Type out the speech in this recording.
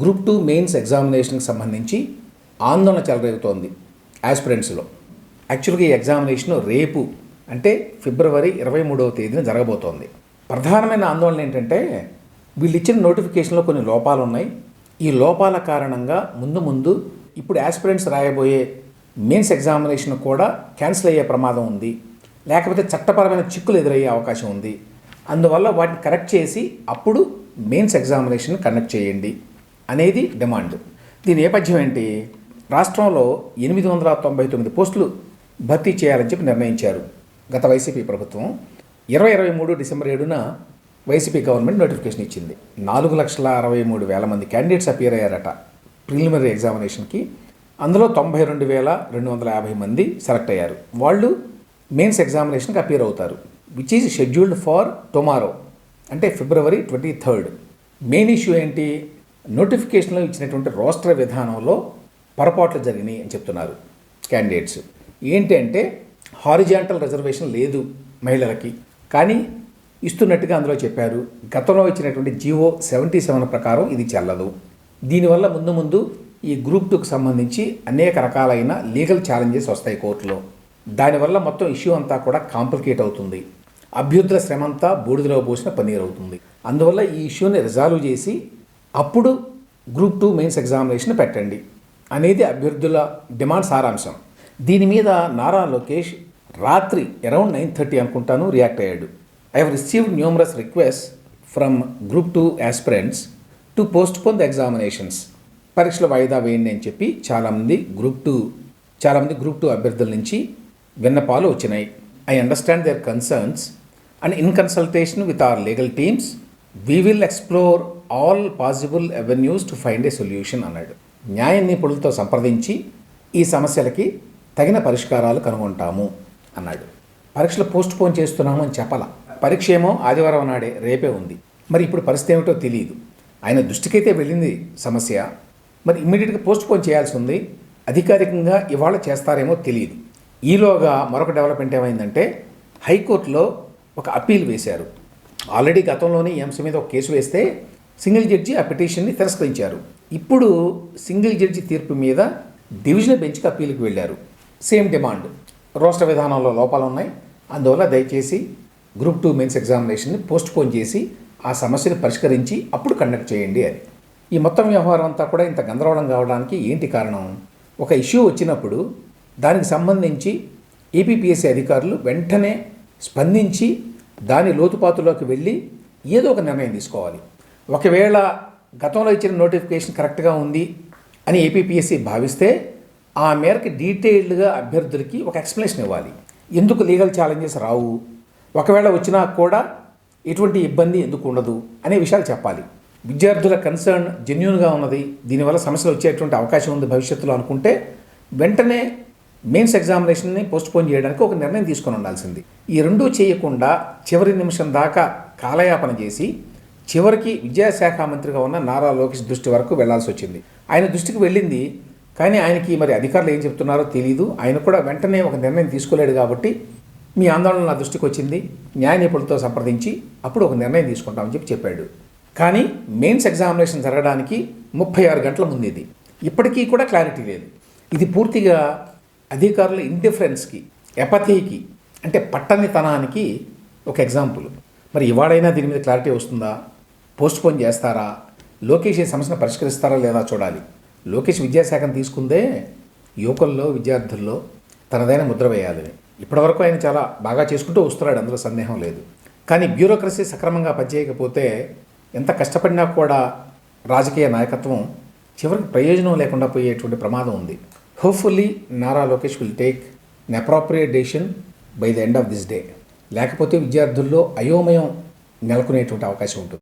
Group two mains ఎగ్జామినేషన్కి సంబంధించి ఆందోళన చెలరేగుతోంది యాస్పిరెంట్స్లో యాక్చువల్గా ఈ ఎగ్జామినేషన్ రేపు అంటే ఫిబ్రవరి ఇరవై మూడవ తేదీన జరగబోతోంది. ప్రధానమైన ఆందోళన ఏంటంటే వీళ్ళు ఇచ్చిన నోటిఫికేషన్లో కొన్ని లోపాలు ఉన్నాయి ఈ లోపాల కారణంగా ముందు ముందు ఇప్పుడు యాస్పిరెంట్స్ రాయబోయే మెయిన్స్ ఎగ్జామినేషన్ కూడా క్యాన్సిల్ అయ్యే ప్రమాదం ఉంది. లేకపోతే చట్టపరమైన చిక్కులు ఎదురయ్యే అవకాశం ఉంది. అందువల్ల వాటిని కరెక్ట్ చేసి అప్పుడు మెయిన్స్ ఎగ్జామినేషన్ కండక్ట్ చేయండి. అనేది డిమాండ్. దీని నేపథ్యం ఏంటి? రాష్ట్రంలో ఎనిమిది వందల తొంభై తొమ్మిది పోస్టులు భర్తీ చేయాలని చెప్పి నిర్ణయించారు గత వైసీపీ ప్రభుత్వం. ఇరవై ఇరవై మూడు డిసెంబర్ ఏడున వైసీపీ గవర్నమెంట్ నోటిఫికేషన్ ఇచ్చింది. నాలుగు లక్షల అరవై మూడు వేల మంది క్యాండిడేట్స్ అపియర్ అయ్యారట ప్రిలిమినరీ ఎగ్జామినేషన్కి. అందులో తొంభై రెండు వేల రెండు వందల యాభై మంది సెలెక్ట్ అయ్యారు. వాళ్ళు మెయిన్స్ ఎగ్జామినేషన్కి అపియర్ అవుతారు. Which is scheduled for tomorrow అంటే February twenty third. Main issue ఏంటి? నోటిఫికేషన్లో ఇచ్చినటువంటి రోస్టర్ విధానంలో పొరపాట్లు జరిగినాయి అని చెప్తున్నారు క్యాండిడేట్స్ ఏంటంటే హారిజాంటల్ రిజర్వేషన్ లేదు మహిళలకి. కానీ ఇస్తున్నట్టుగా అందులో చెప్పారు గతంలో ఇచ్చినటువంటి జీవో సెవెంటీ సెవెన్ ప్రకారం ఇది చెల్లదు. దీనివల్ల ముందు ముందు ఈ గ్రూప్ టూకి సంబంధించి అనేక రకాలైన లీగల్ ఛాలెంజెస్ వస్తాయి కోర్టులో. దానివల్ల మొత్తం ఇష్యూ అంతా కూడా కాంప్లికేట్ అవుతుంది. అభ్యర్థుల శ్రమంతా బూడిదలో పోసిన పన్నీర్ అవుతుంది అందువల్ల ఈ ఇష్యూని రిజాల్వ్ చేసి అప్పుడు గ్రూప్ టూ మెయిన్స్ ఎగ్జామినేషన్ పెట్టండి అనేది అభ్యర్థుల డిమాండ్ సారాంశం. దీని మీద నారా లోకేష్ రాత్రి అరౌండ్ నైన్ థర్టీ అనుకుంటాను రియాక్ట్ అయ్యాడు. I have received numerous requests from group two aspirants to postpone the examinations పరీక్షలు వాయిదా వేయండి అని చెప్పి చాలామంది గ్రూప్ టూ చాలామంది గ్రూప్ టూ అభ్యర్థుల నుంచి విన్నపాలు వచ్చినాయి. I understand their concerns and in consultation with our legal teams we will explore all possible avenues to find a solution అన్నాడు. న్యాయ నిపుణులతో సంప్రదించి ఈ సమస్యలకి తగిన పరిష్కారాలు కనుగొంటాము అన్నాడు. పరీక్షలు పోస్ట్ పోన్ చేస్తున్నాము అని చెప్పాల. పరీక్ష ఏమో ఆదివారం నాడే రేపే ఉంది. మరి ఇప్పుడు పరిస్థితి ఏమిటో తెలియదు ఆయన దృష్టికైతే వెళ్ళింది సమస్య. మరి ఇమ్మీడియట్గా పోస్ట్ పోన్ చేయాల్సి ఉంది. అధికారికంగా ఇవాళ చేస్తారేమో తెలియదు ఈలోగా మరొక డెవలప్మెంట్ ఏమైందంటే హైకోర్టులో ఒక అప్పీల్ వేశారు. ఆల్రెడీ గతంలోనే ఈ అంశం మీద ఒక కేసు వేస్తే సింగిల్ జడ్జి ఆ పిటిషన్ని తిరస్కరించారు. ఇప్పుడు సింగిల్ జడ్జి తీర్పు మీద డివిజనల్ బెంచ్కి అప్పీల్కి వెళ్ళారు. Same demand. రోస్టర్ విధానంలో లోపాలు ఉన్నాయి అందువల్ల దయచేసి గ్రూప్ టూ మెయిన్స్ ఎగ్జామినేషన్ని పోస్ట్పోన్ చేసి ఆ సమస్యను పరిష్కరించి అప్పుడు కండక్ట్ చేయండి అని. ఈ మొత్తం వ్యవహారం అంతా కూడా ఇంత గందరగోళం కావడానికి ఏంటి కారణం? ఒక ఇష్యూ వచ్చినప్పుడు దానికి సంబంధించి ఏపీపీఎస్సీ అధికారులు వెంటనే స్పందించి దాని లోతుపాతులోకి వెళ్ళి ఏదో ఒక నిర్ణయం తీసుకోవాలి. ఒకవేళ గతంలో ఇచ్చిన నోటిఫికేషన్ కరెక్ట్గా ఉంది అని ఏపీపీఎస్సీ భావిస్తే ఆ మేరకు డీటెయిల్డ్గా అభ్యర్థులకి ఒక ఎక్స్ప్లెనేషన్ ఇవ్వాలి. ఎందుకు లీగల్ ఛాలెంజెస్ రావు? ఒకవేళ వచ్చినా కూడా ఎటువంటి ఇబ్బంది ఎందుకు ఉండదు అనే విషయాలు చెప్పాలి. విద్యార్థుల కన్సర్న్ జెన్యున్గా ఉన్నది. దీనివల్ల సమస్యలు వచ్చేటువంటి అవకాశం ఉంది భవిష్యత్తులో అనుకుంటే వెంటనే మెయిన్స్ ఎగ్జామినేషన్ని పోస్ట్పోన్ చేయడానికి ఒక నిర్ణయం తీసుకొని ఉండాల్సింది. ఈ రెండూ చేయకుండా చివరి నిమిషం దాకా కాలయాపన చేసి చివరికి విద్యాశాఖ మంత్రిగా ఉన్న నారా లోకేష్ దృష్టి వరకు వెళ్ళాల్సి వచ్చింది. ఆయన దృష్టికి వెళ్ళింది కానీ ఆయనకి మరి అధికారులు ఏం చెప్తున్నారో తెలియదు ఆయన కూడా వెంటనే ఒక నిర్ణయం తీసుకోలేడు కాబట్టి మీ ఆందోళన నా దృష్టికి వచ్చింది న్యాయ నిపుణులతో సంప్రదించి అప్పుడు ఒక నిర్ణయం తీసుకుంటామని చెప్పి చెప్పాడు. కానీ మెయిన్స్ ఎగ్జామినేషన్ జరగడానికి ముప్పై ఆరు గంటల ముందు ఇది. ఇప్పటికీ కూడా క్లారిటీ లేదు. ఇది పూర్తిగా అధికారుల ఇండిఫరెన్స్కి ఎపథీకి అంటే పట్టనితనానికి ఒక ఎగ్జాంపుల్ మరి ఇవాడైనా దీని మీద క్లారిటీ వస్తుందా? పోస్ట్పోన్ చేస్తారా? లోకేష్ ఈ సమస్యను పరిష్కరిస్తారా లేదా చూడాలి. లోకేష్ విద్యాశాఖను తీసుకుందే యువకుల్లో విద్యార్థుల్లో తనదైన ముద్ర వేయాలని. ఇప్పటివరకు ఆయన చాలా బాగా చేసుకుంటూ వస్తున్నాడు అందులో సందేహం లేదు. కానీ బ్యూరోక్రసీ సక్రమంగా పనిచేయకపోతే ఎంత కష్టపడినా కూడా రాజకీయ నాయకత్వం చివరికి ప్రయోజనం లేకుండా పోయేటువంటి ప్రమాదం ఉంది. Hopefully Nara Lokesh will take an appropriate decision by the end of this day లేకపోతే విద్యార్థుల్లో అయోమయం నెలకొనేటువంటి అవకాశం ఉంటుంది.